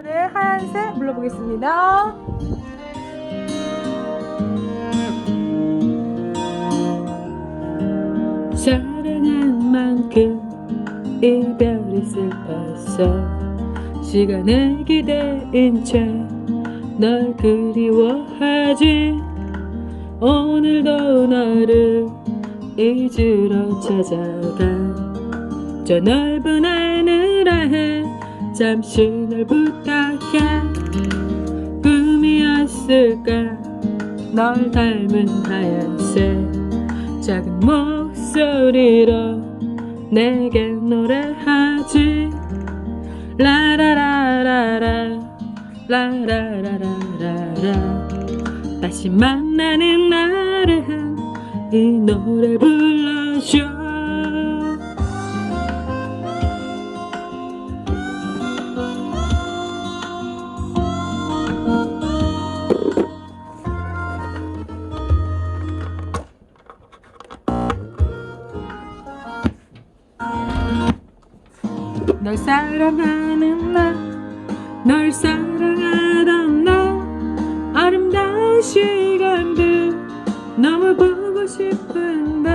를 하얀색 불러보겠습니다. 사랑한 만큼 이별이 슬펐어. 시간을 기대인 채널 그리워하지. 오늘도 너를 잊으러 찾아가. 저 넓은 하늘에 잠시 널 부탁해. 꿈이었을까? 널 닮은 하얀색 작은 목소리로 내게 노래하지. 라라라라라 라라라라라. 다시 만나는 날은 이 노래 불러줘 널 사랑하는 나, 널 사랑하던 나, 아름다운 시간들 너무 보고 싶은데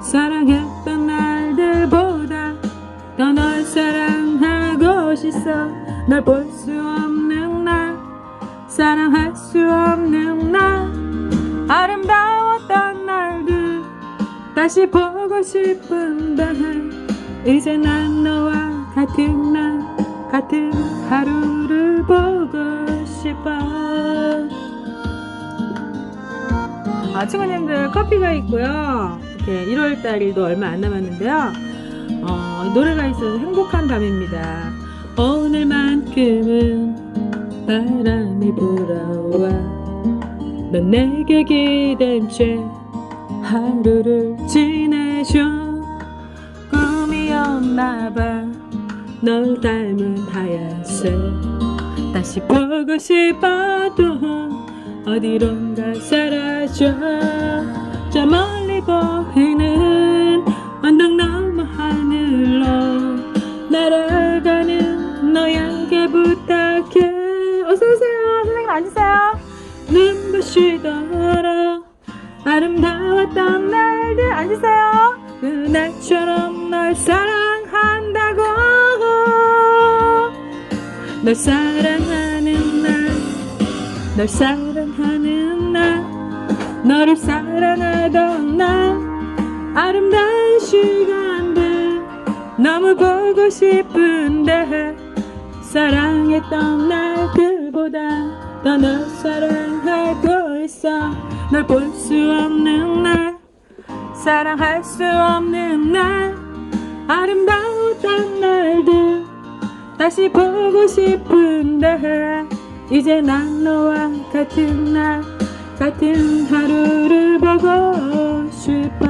사랑했던 날들보다 더 널 사랑하고 싶어. 널 볼 수 없는 나, 사랑할 수 없는 나, 아름다웠던 날들 다시 보고 싶은데 이제 난 너와 같은 날 같은 하루를 보고 싶어 아, 친구님들 커피가 있고요. 이렇게 1월달도 얼마 안 남았는데요. 어, 노래가 있어서 행복한 밤입니다. 오늘만큼은 바람이 불어와 넌 내게 기댄 채 하루를 지내줘 꿈이었나봐 널 닮은 하얀색 다시 보고 싶어도 어디론가 사라져 저 멀리 보이는 언덕 너머 하늘로 날아가는 너에게 부탁해 어서오세요. 선생님 앉으세요. 눈부시더라 아름다웠던 날들 앉으세요. 그날처럼 널 사랑 널 사랑하는 날널 사랑하는 날 너를 사랑하던 날 아름다운 시간들 너무 보고 싶은데 사랑했던 날들보다 더 널 사랑하고 있어. 널 볼 수 없는 날 사랑할 수 없는 날 아름다웠던 날들 다시 보고 싶은데 이제 난 너와 같은 날 같은 하루를 보고 싶어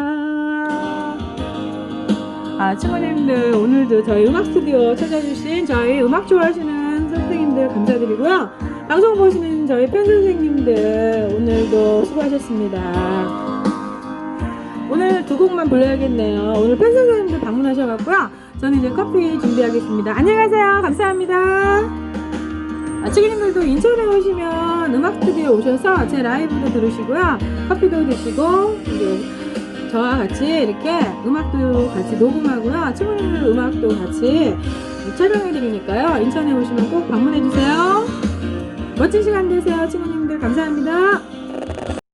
아, 친구님들 오늘도 저희 음악 스튜디오 찾아주신 저희 음악 좋아하시는 선생님들 감사드리고요. 방송 보시는 저희 팬 선생님들 오늘도 수고하셨습니다. 오늘 두 곡만 불러야겠네요. 오늘 팬 선생님들 방문하셔갖고요. 저는 이제 커피 준비하겠습니다. 안녕히 가세요. 감사합니다. 아, 친구님들도 인천에 오시면 음악 스튜디오 오셔서 제 라이브도 들으시고요. 커피도 드시고 이제 저와 같이 이렇게 음악도 같이 녹음하고요. 친구님들 음악도 같이 촬영해드리니까요. 인천에 오시면 꼭 방문해주세요. 멋진 시간 되세요, 친구님들. 감사합니다.